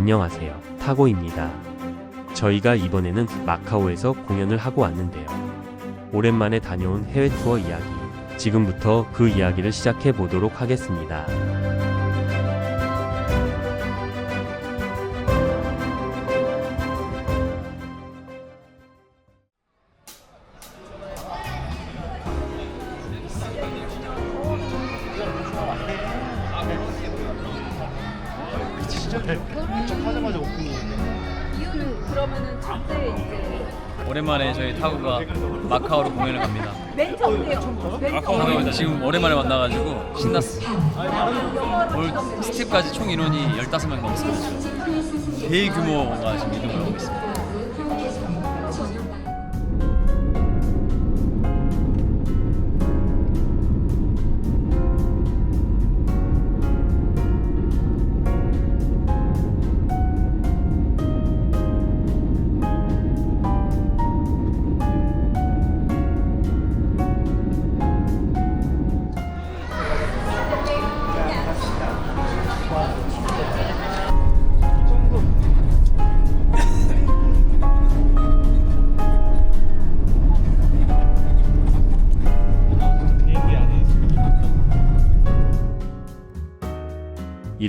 안녕하세요. 타고입니다. 저희가 이번에는 마카오에서 공연을 하고 왔는데요. 오랜만에 다녀온 해외 투어 이야기. 지금부터 그 이야기를 시작해 보도록 하겠습니다. 하자마자 오픈이는데 그러면은 그때 이제 오랜만에 저희 타구가 마카오로 공연을 갑니다. 맨 처음이에요. 맨 처음. 저도 지금 오랜만에 만나가지고 신났어. 올 스텝까지 총 인원이 15명 넘습니다. 대규모가 지금 이동을 하고 있습니다.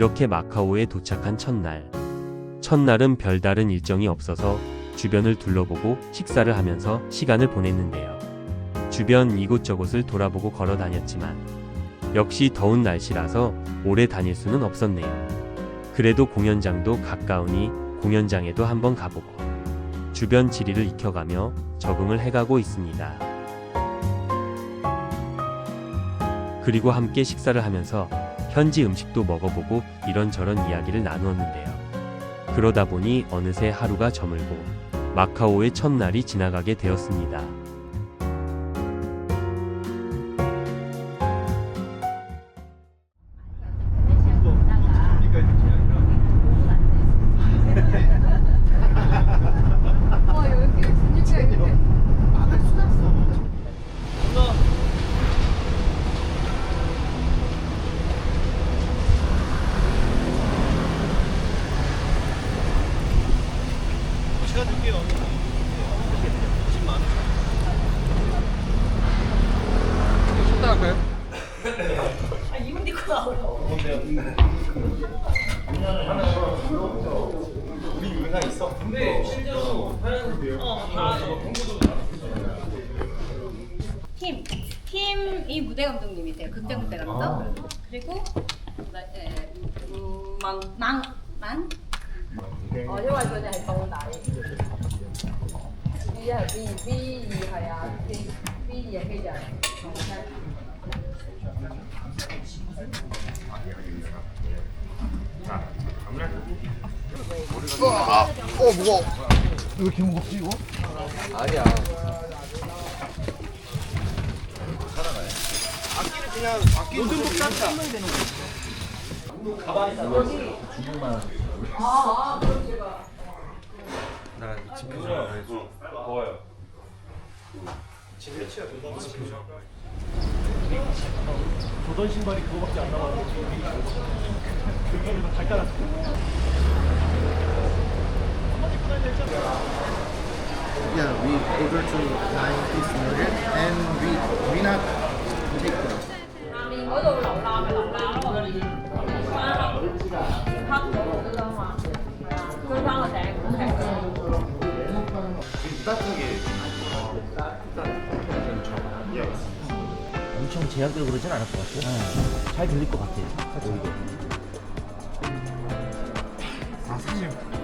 이렇게 마카오에 도착한 첫날. 첫날은 별다른 일정이 없어서 주변을 둘러보고 식사를 하면서 시간을 보냈는데요. 주변 이곳저곳을 돌아보고 걸어 다녔지만 역시 더운 날씨라서 오래 다닐 수는 없었네요. 그래도 공연장도 가까우니 공연장에도 한번 가보고 주변 지리를 익혀가며 적응을 해가고 있습니다. 그리고 함께 식사를 하면서 현지 음식도 먹어보고 이런저런 이야기를 나누었는데요. 그러다 보니 어느새 하루가 저물고 마카오의 첫날이 지나가게 되었습니다. 팀 팀이 무대 감독님이세요. 극장 무대 감독. 그리고 나- 에, 음, 망망만 Ờ, chứ mà bên này còn lại Vi là Vi, Vi gì thầy à Vi, Vi gì vậy khi giờ 어 무거워 왜 이렇게 무겁지 이거? 아니야 요즘 복잡 조던 신발이 그거밖에 안 나와요. 그거는 잘 깔았어. Yeah, we order to nine piece nugget and we we not take đẹp 엄청 제약되고 그러진 않을 것 같아요. 잘 들릴 것 같아요. 오히려.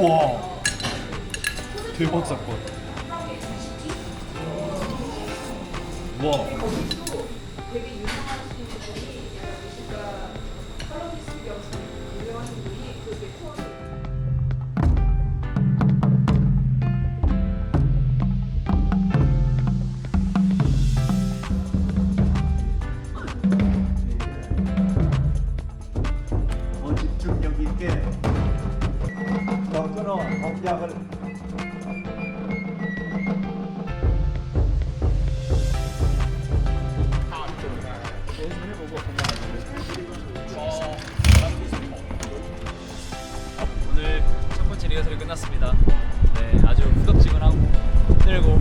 우와. 대박 사건. 우와. 집중력 있게. 접근원 공작을 오늘 첫 번째 리허설이 끝났습니다. 네, 아주 후덥지근하고 힘들고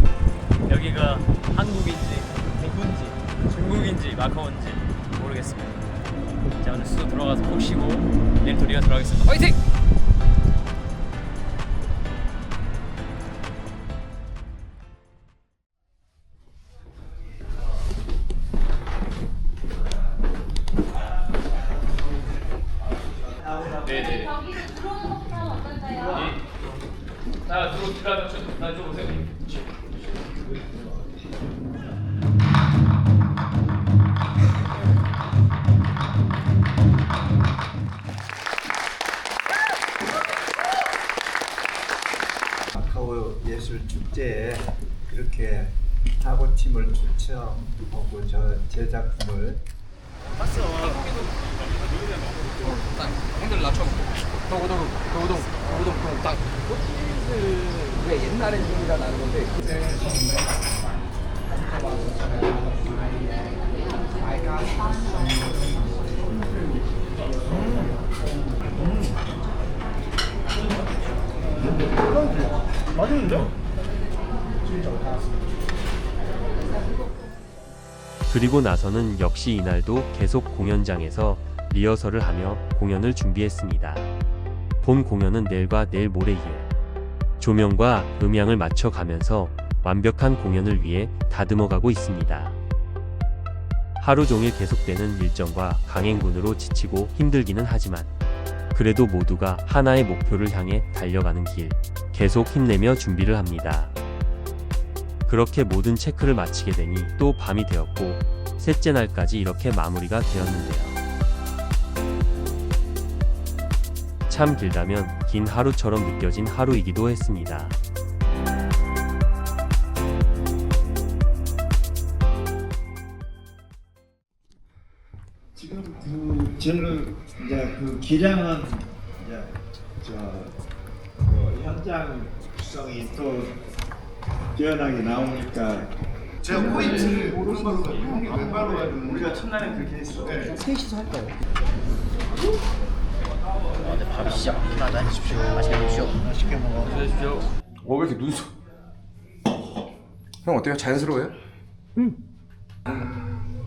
여기가 한국인지 대구인지 중국인지 마카오인지 모르겠습니다. 자 오늘 수도 들어가서 푹 쉬고 내일 또 리허설 하겠습니다. 화이팅! 축제에 이렇게 타고팀을 초청하고 저 제 작품을 형들 낮춰. 그리고 나서는 역시 이날도 계속 공연장에서 리허설을 하며 공연을 준비했습니다. 본 공연은 내일과 내일 모레일 조명과 음향을 맞춰가면서 완벽한 공연을 위해 다듬어가고 있습니다. 하루 종일 계속되는 일정과 강행군으로 지치고 힘들기는 하지만 그래도 모두가 하나의 목표를 향해 달려가는 길 계속 힘내며 준비를 합니다. 그렇게 모든 체크를 마치게 되니 또 밤이 되었고 셋째 날까지 이렇게 마무리가 되었는데요. 참 길다면 긴 하루처럼 느껴진 하루이기도 했습니다. 지금 그 저는 이제 그 기량은 이제 저 그 현장 구성이 또 뛰어나게 나오니까 제가 포인트를 모르는 걸로 형이 왼발로 가지고 우리가 첫날에 그렇게 했어. 셋이서 할까요? 아, 네, 밥이 진짜 많긴 하다. 해주십시오. 맛있게 드십시오. 맛있게 먹어. 어, 왜 이렇게 눈썹? 형 어때요? 자연스러워요?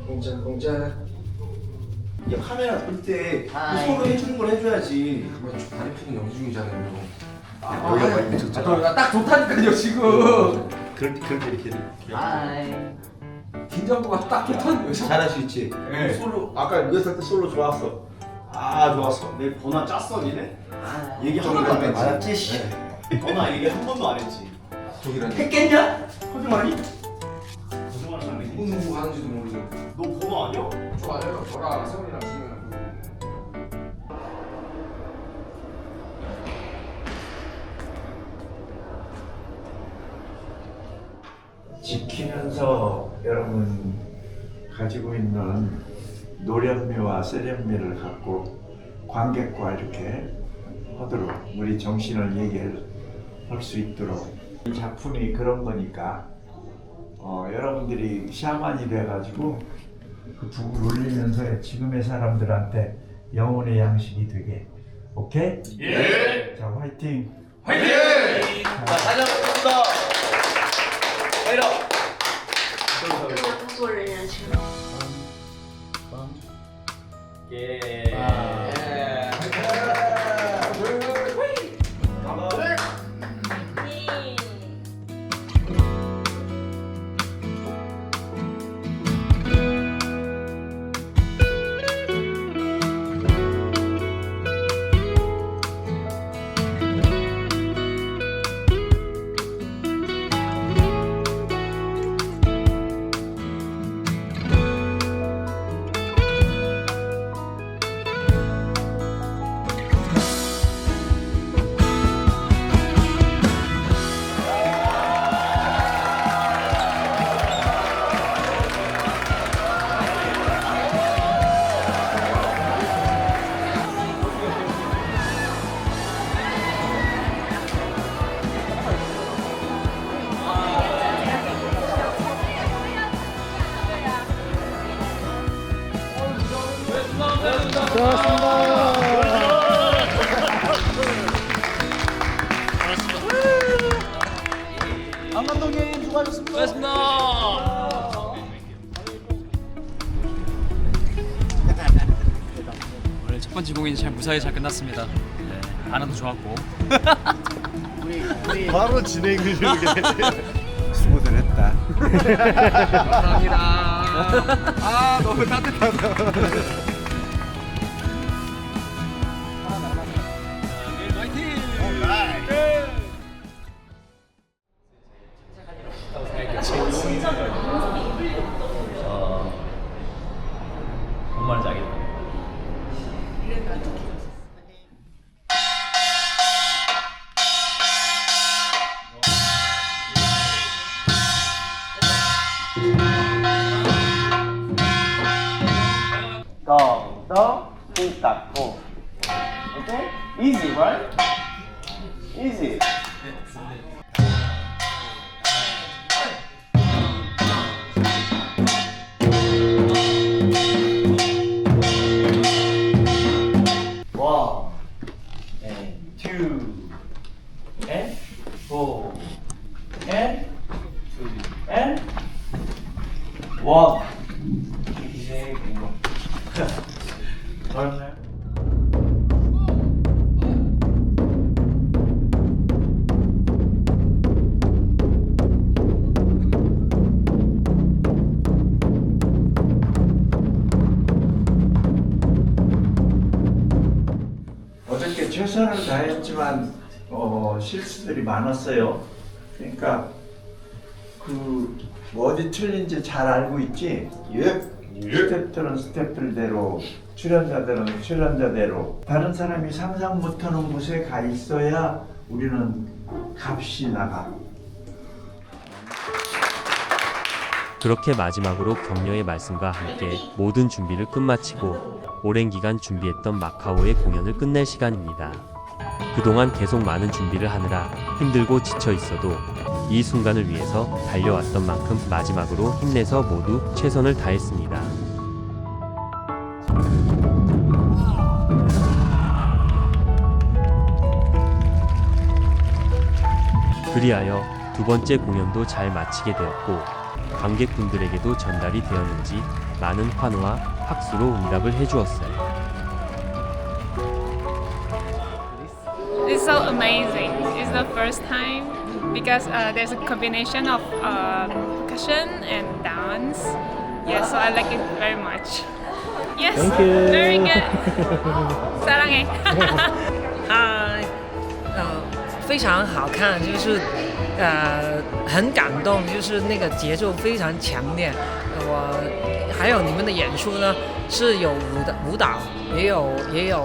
공짜 공짜. 이게 카메라 볼때 아이. 서로 해주는 걸 해줘야지. 다리 푸는 연기 중이잖아요. 여기가 많이 늦었잖아. 아, 딱 좋다니까요 지금. 그렇게 그렇게 이렇게. 아이. 긴장도가 딱 좋다니까요. 잘할 수 있지. 네. 솔로 아까 리허설 때 솔로 좋았어. 아 좋았어. 내 번화 짰어 니네? 얘기 한 번도 안 했지. 알았지, 씨. 번화 얘기 한 번도 안 했지. 저기라니. 했겠냐? 거짓말이? 거짓말 안 했지. 누구 누구 하는지도 모르고. 너 번호 아니야? 좋아요. 저랑 세훈이랑 지키면서 여러분 가지고 있는 노련미와 세련미를 갖고 관객과 이렇게 하도록 우리 정신을 얘기할 수 있도록 이 작품이 그런 거니까 어, 여러분들이 샤만이 돼가지고 그 북을 올리면서 지금의 사람들한테 영혼의 양식이 되게 오케이? 예! 자 화이팅! 다시 한번 감사합니다. 예. 첫 번째 공연이 잘 무사히 잘 끝났습니다. 네, 반응도 좋았고 바로 진행을 이렇게. 수고들 했다. 감사합니다. 아 너무 따뜻하다. 내일 화이팅! 최선을 다했지만 어, 실수들이 많았어요. 그러니까 그 어디 틀린지 잘 알고 있지. 스태프들은 스태프들대로 출연자들은 출연자대로 다른 사람이 상상 못하는 곳에 가 있어야 우리는 값이 나가. 그렇게 마지막으로 격려의 말씀과 함께 모든 준비를 끝마치고 오랜 기간 준비했던 마카오의 공연을 끝낼 시간입니다. 그동안 계속 많은 준비를 하느라 힘들고 지쳐 있어도 이 순간을 위해서 달려왔던 만큼 마지막으로 힘내서 모두 최선을 다했습니다. 그리하여 두 번째 공연도 잘 마치게 되었고 관객분들에게도 전달이 되었는지 많은 환호와 박수로 응답을 해주었어요. so amazing is the first time because there's a combination of um percussion and dance yes i like it very much yes very good i 呃非常好看就是呃很感动就是那个节奏非常强烈我还有你们的演出呢是有舞的舞蹈也有也有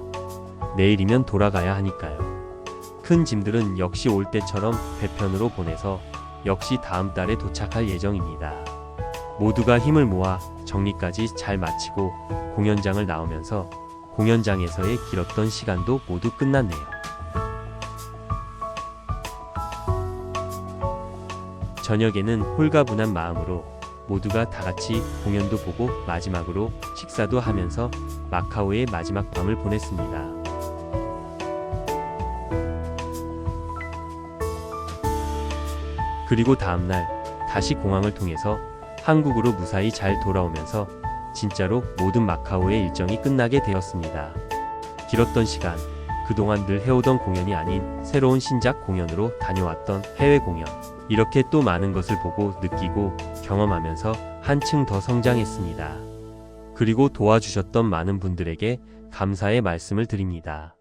내일이면 돌아가야 하니까요. 큰 짐들은 역시 올 때처럼 배편으로 보내서 역시 다음 달에 도착할 예정입니다. 모두가 힘을 모아 정리까지 잘 마치고 공연장을 나오면서 공연장에서의 길었던 시간도 모두 끝났네요. 저녁에는 홀가분한 마음으로 모두가 다 같이 공연도 보고 마지막으로 식사도 하면서 마카오의 마지막 밤을 보냈습니다. 그리고 다음날 다시 공항을 통해서 한국으로 무사히 잘 돌아오면서 진짜로 모든 마카오의 일정이 끝나게 되었습니다. 길었던 시간, 그동안 늘 해오던 공연이 아닌 새로운 신작 공연으로 다녀왔던 해외 공연. 이렇게 또 많은 것을 보고 느끼고 경험하면서 한층 더 성장했습니다. 그리고 도와주셨던 많은 분들에게 감사의 말씀을 드립니다.